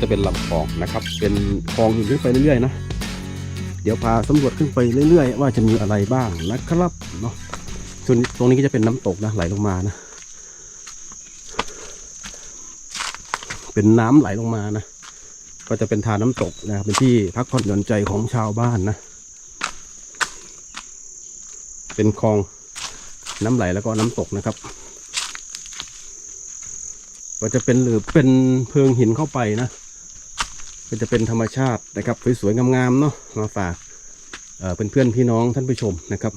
จะเป็นลำคลองนะครับ เป็นคลองอยู่ขึ้นไปเรื่อยๆนะ เดี๋ยวพาสำรวจขึ้นไปเรื่อย ๆ ว่าจะมีอะไรบ้างนะครับเนาะส่วนตรงนี้ก็จะเป็นน้ำตกนะไหลลงมานะ เป็นน้ำไหลลงมานะ ก็จะเป็นทานน้ำตกนะครับเป็นที่พักผ่อนหย่อนใจของชาวบ้านนะ เป็นคลองน้ำไหลแล้วก็น้ำตกนะครับก็จะเป็นหรือเป็นเพิงหินเข้าไปนะ ก็จะเป็นธรรมชาตินะครับสวยๆงามๆเนาะมาฝากเอ่อเเพื่อนๆพี่น้องท่านผู้ชมนะครับ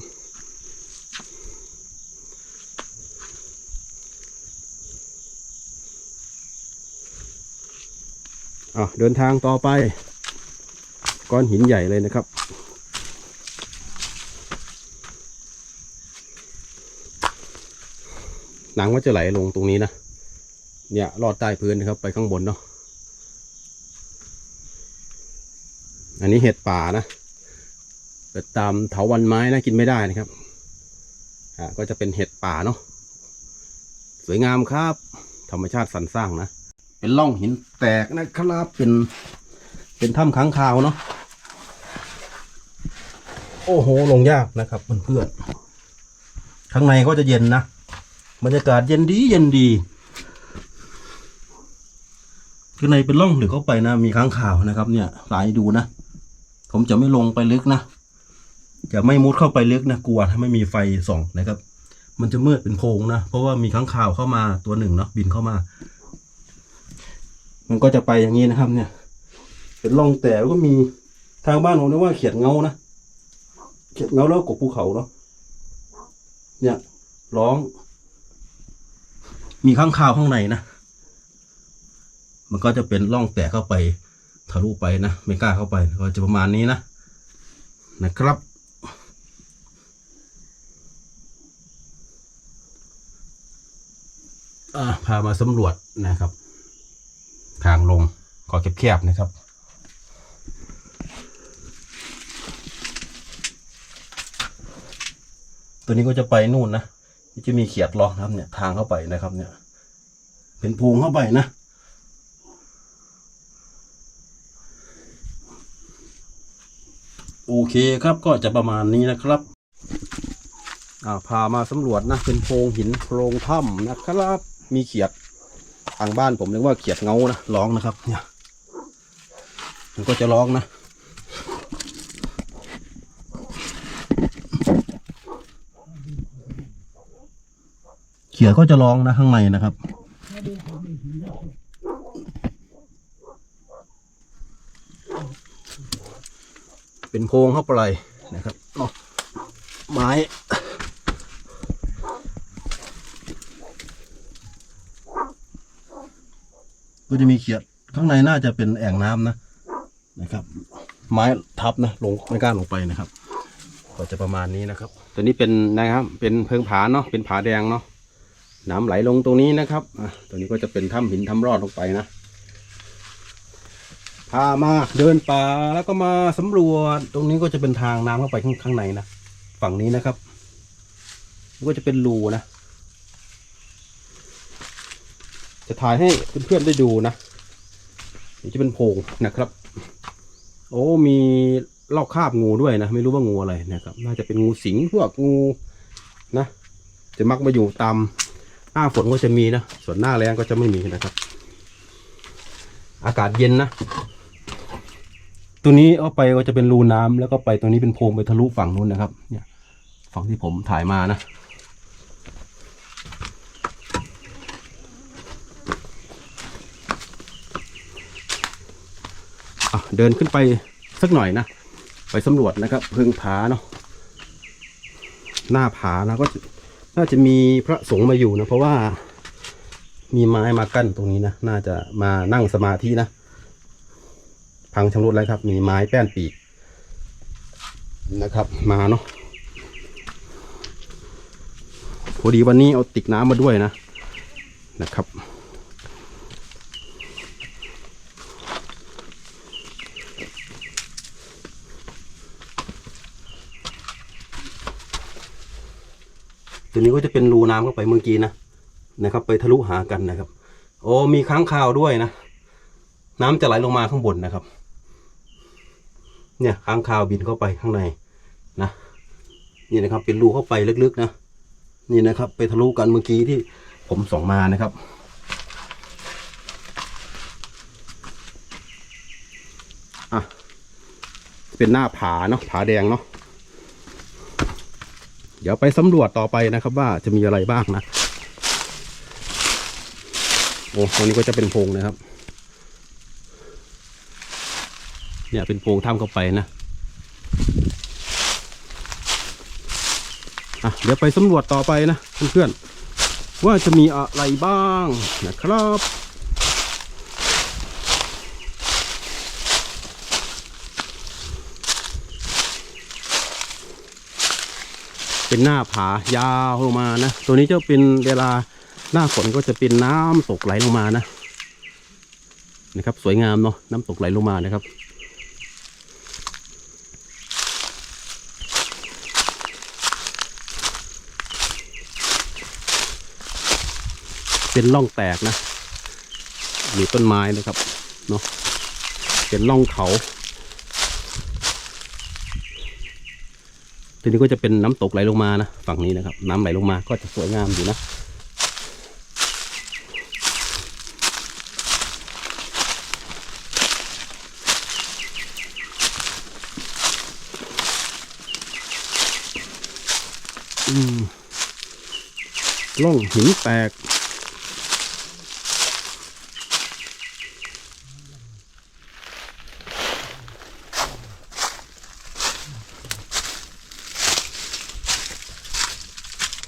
อะเดินทางต่อไป ก้อนหินใหญ่เลยนะครับ หนังว่าจะไหลลงตรงนี้นะ เนี่ยลอดใต้พื้นนะครับ ไปข้างบนเนาะ อันนี้เห็ดป่านะแต่ตามเถาวันไม้นะกินไม่ได้นะครับอ่าก็จะเป็นเห็ดป่าเนาะสวยงามครับ ธรรมชาติสรรสร้างนะ เป็นร่องหินแตกนะครับเป็นเป็นถ้ำค้างคาวเนาะโอ้โหลงยากนะครับเพื่อนๆข้างในก็จะเย็นนะบรรยากาศเย็นดีเย็นดีข้างในเป็นร่องหรือเข้าไปนะ มีค้างคาวนะครับ เนี่ยสายดูนะ ผมจะไม่ลงไปลึกนะ จะไม่มุดเข้าไปลึกนะกลัวถ้าไม่มีไฟส่องนะครับ มันจะมืดเป็นโพรงนะ เพราะว่ามีค้างคาวเข้ามาตัวหนึ่งเนาะบินเข้ามา มันก็จะไปอย่างนี้นะครับ เนี่ย เป็นร่องแต่ก็มีทางบ้านผมเรียกว่าเขียดเงานะเขียดเงาแล้วกบภูเขาเนาะเนี่ยร้อง มีข้างคาวข้างในนะมันก็จะเป็นร่องแตกเข้าไป ทะลุไปนะ ไม่กล้าเข้าไปก็จะประมาณนี้นะ นะครับอ่าพามาสำรวจนะครับ ทางลงก็แคบๆนะครับตัวนี้ก็จะไปนู่นนะนี่จะมีเขียดรอนะครับเนี่ยทางเข้าไปนะครับเนี่ย เป็นภูงเข้าไปนะ โอเคครับก็จะประมาณนี้นะครับอ่าพามาสำรวจนะเป็นโพรงหินโพรงถ้ำนะครับ มีเขียดทางบ้านผมเรียกว่าเขียดเงานะร้องนะครับ เนี่ย มันก็จะร้องนะเขียดก็จะร้องนะข้างในนะครับ เป็นโพงเข้าไปนะครับเนาะไม้ก็จะมีเขียดข้างในน่าจะเป็นแอ่งน้ำนะนะครับ ไม้ทับนะลงไม่กล้าลงไปนะครับ ก็จะประมาณนี้นะครับ ตัวนี้เป็นนะครับเป็นเพิงผาเนาะเป็นผาแดงเนาะน้ำไหลลงตรงนี้นะครับอะตัวนี้ก็จะเป็นถ้ำหินถ้ำรอดลงไปนะ พามาเดินป่าแล้วก็มาสำรวจ ตรงนี้ก็จะเป็นทางน้ำเข้าไปข้างางในนะฝั่งนี้นะครับก็จะเป็นรูนะ จะถ่ายให้เพื่อนๆได้ดูนะนี่จะเป็นโพงนะครับ โอ้มีลอกคราบงูด้วยนะ ไม่รู้ว่างูอะไรนะครับ น่าจะเป็นงูสิงพวกงูนะ จะมักมาอยู่ตามหน้าฝนก็จะมีนะ ส่วนหน้าแรงก็จะไม่มีนะครับ อากาศเย็นนะ ตัวนี้เอาไปก็จะเป็นรูน้ำแล้วก็ไปตรงนี้เป็นโพรงไปทะลุฝั่งนู้นนะครับ เนี่ยฝั่งที่ผมถ่ายมานะอะเดินขึ้นไปสักหน่อยนะ ไปสำรวจนะครับเพิงผาเนาะหน้าผานะก็น่าจะมีพระสงฆ์มาอยู่นะ เพราะว่ามีไม้มากั้นตรงนี้นะ น่าจะมานั่งสมาธินะ พังชำรุดแล้วครับ มีไม้แป้นปีกนะครับ มาเนาะพอดีวันนี้เอาติกน้ำมาด้วยนะนะครับ ตัวนี้ก็จะเป็นรูน้ำเข้าไปเมื่อกี้นะนะครับ ไปทะลุหากันนะครับ โอ้มีค้างคาวด้วยนะ น้ำจะไหลลงมาข้างบนนะครับ เนี่ยค้างคาวบินเข้าไปข้างในนะนี่นะครับเป็นรูเข้าไปลึกๆนะนี่นะครับ ไปทะลุกันเมื่อกี้ที่ผมส่องมานะครับ อะ เป็นหน้าผาเนาะผาแดงเนาะเดี๋ยวไปสำรวจต่อไปนะครับว่าจะมีอะไรบ้างนะ โอ้ตรงนี้ก็จะเป็นโพงนะครับ เนี่ยเป็นโพรงถ้ำเข้าไปนะอะเดี๋ยวไปสำรวจต่อไปนะเพื่อนๆว่าจะมีอะไรบ้างนะครับเป็นหน้าผายาวลงมานะ ตัวนี้จะเป็นเวลาหน้าฝนก็จะเป็นน้ำตกไหลลงมานะนะครับ สวยงามเนาะน้ำตกไหลลงมานะครับ เป็นร่องแตกนะมีต้นไม้นะครับเนาะเป็นร่องเขาทีนี้ก็จะเป็นน้ำตกไหลลงมานะฝั่งนี้นะครับ น้ำไหลลงมาก็จะสวยงามอยู่นะอืมร่องหินแตก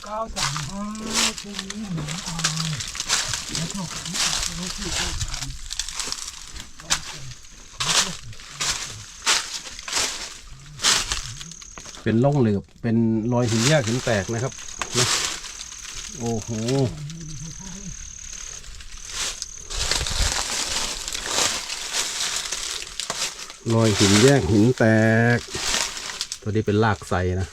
เก้าสามห้าตรงนี้หนูเอาแล้วก็รู้ที่เขาทเป็นร่องเหลือบเป็นรอยหินแยกหินแตกนะครับนะโอ้โหรอยหินแยกหินแตก ตัวนี้เป็นลากไซนะ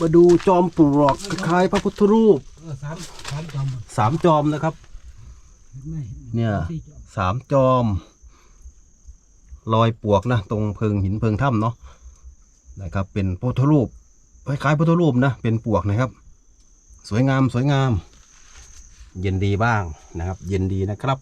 มาดูจอมปลวกคล้ายๆพระพุทธรูปำเออสามสามจอมสามจอมนะครับไม่เนี่ยสี่จอมสามจอม รอยปลวกนะตรงเพิงหินเพิงถ้ำเนาะนะครับ เป็นพระพุทธรูปคล้ายๆพระพุทธรูปนะเป็นปลวกนะครับ สวยงามสวยงาม เย็นดีบ้างนะครับ เย็นดีนะครับ